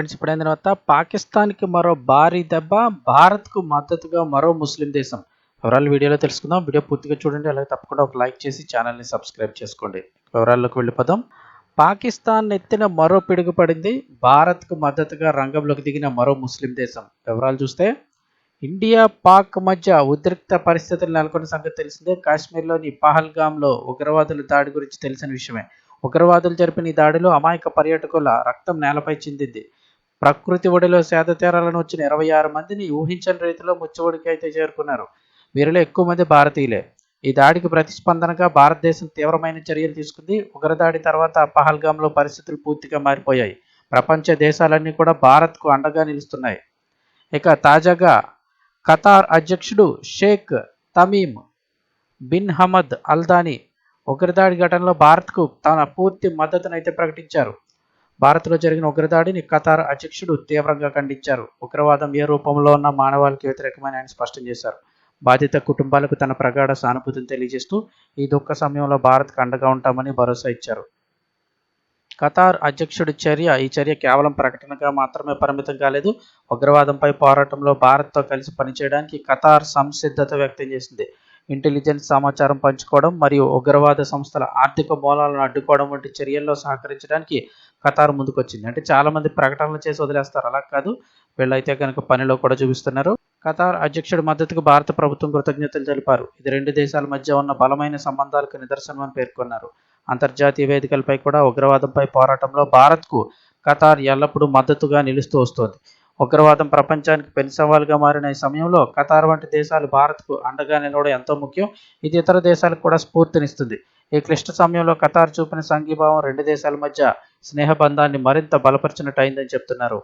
Friends ఇప్పుడైన తర్వాత పాకిస్తాన్కి మరో భారీ దెబ్బ భారత్కు మద్దతుగా మరో ముస్లిం దేశం. వివరాలు వీడియోలో తెలుసుకుందాం. వీడియో పూర్తిగా చూడండి. అలాగే తప్పకుండా ఒక లైక్ చేసి ఛానల్ని సబ్స్క్రైబ్ చేసుకోండి. వివరాల్లోకి వెళ్ళిపోదాం. పాకిస్తాన్ ఎత్తిన మరో పిడుగు పడింది. భారత్కు మద్దతుగా రంగంలోకి దిగిన మరో ముస్లిం దేశం. వివరాలు చూస్తే ఇండియా పాక్ మధ్య ఉద్రిక్త పరిస్థితులు నెలకొన్న సంగతి తెలిసిందే. కాశ్మీర్లోని పహల్గామ్లో ఉగ్రవాదుల దాడి గురించి తెలిసిన విషయమే. ఉగ్రవాదులు జరిపిన ఈ దాడిలో అమాయక పర్యాటకుల రక్తం నేలపై చిందింది. ప్రకృతి ఒడిలో సేద తీరాలను వచ్చిన ఇరవై ఆరు మందిని ఊహించని రీతిలో ముచ్చఒడికి అయితే చేరుకున్నారు. వీరిలో ఎక్కువ మంది భారతీయులే. ఈ దాడికి ప్రతిస్పందనగా భారతదేశం తీవ్రమైన చర్యలు తీసుకుంది. ఉగ్రదాడి తర్వాత పహల్గామ్లో పరిస్థితులు పూర్తిగా మారిపోయాయి. ప్రపంచ దేశాలన్నీ కూడా భారత్కు అండగా నిలుస్తున్నాయి. ఇక తాజాగా ఖతార్ అధ్యక్షుడు Sheikh Tamim bin Hamad Al Thani ఉగ్రదాడి ఘటనలో భారత్కు తన పూర్తి మద్దతునైతే ప్రకటించారు. భారత్లో జరిగిన ఉగ్రదాడిని ఖతార్ అధ్యక్షుడు తీవ్రంగా ఖండించారు. ఉగ్రవాదం ఏ రూపంలో ఉన్న మానవాళికి వ్యతిరేకమని ఆయన స్పష్టం చేశారు. బాధిత కుటుంబాలకు తన ప్రగాఢ సానుభూతిని తెలియజేస్తూ ఈ దుఃఖ సమయంలో భారత్కు అండగా ఉంటామని భరోసా ఇచ్చారు. ఖతార్ అధ్యక్షుడి చర్య ఈ చర్య కేవలం ప్రకటనగా మాత్రమే పరిమితం కాలేదు. ఉగ్రవాదంపై పోరాటంలో భారత్తో కలిసి పనిచేయడానికి ఖతార్ సంసిద్ధత వ్యక్తం చేసింది. ఇంటెలిజెన్స్ సమాచారం పంచుకోవడం మరియు ఉగ్రవాద సంస్థల ఆర్థిక మూలాలను అడ్డుకోవడం వంటి చర్యల్లో సహకరించడానికి ఖతార్ ముందుకొచ్చింది. అంటే చాలామంది ప్రకటనలు చేసి వదిలేస్తారు. అలా కాదు. వీళ్ళైతే కనుక పనిలో కూడా చూపిస్తున్నారు. ఖతార్ అధ్యక్షుడి మద్దతుకు భారత ప్రభుత్వం కృతజ్ఞతలు తెలిపారు. ఇది రెండు దేశాల మధ్య ఉన్న బలమైన సంబంధాలకు నిదర్శనమని పేర్కొన్నారు. అంతర్జాతీయ వేదికలపై కూడా ఉగ్రవాదంపై పోరాటంలో భారత్కు ఖతార్ ఎల్లప్పుడూ మద్దతుగా నిలుస్తూ వస్తోంది. ఉగ్రవాదం ప్రపంచానికి పెను సవాలుగా మారిన ఈ సమయంలో ఖతార్ వంటి దేశాలు భారత్కు అండగా నిలవడం ఎంతో ముఖ్యం. ఇది ఇతర దేశాలకు కూడా స్ఫూర్తినిస్తుంది. ఈ క్లిష్ట సమయంలో ఖతార్ చూపిన సంఘీభావం రెండు దేశాల మధ్య స్నేహ బంధాన్ని మరింత బలపరిచినట్టు అయిందని చెప్తున్నారు.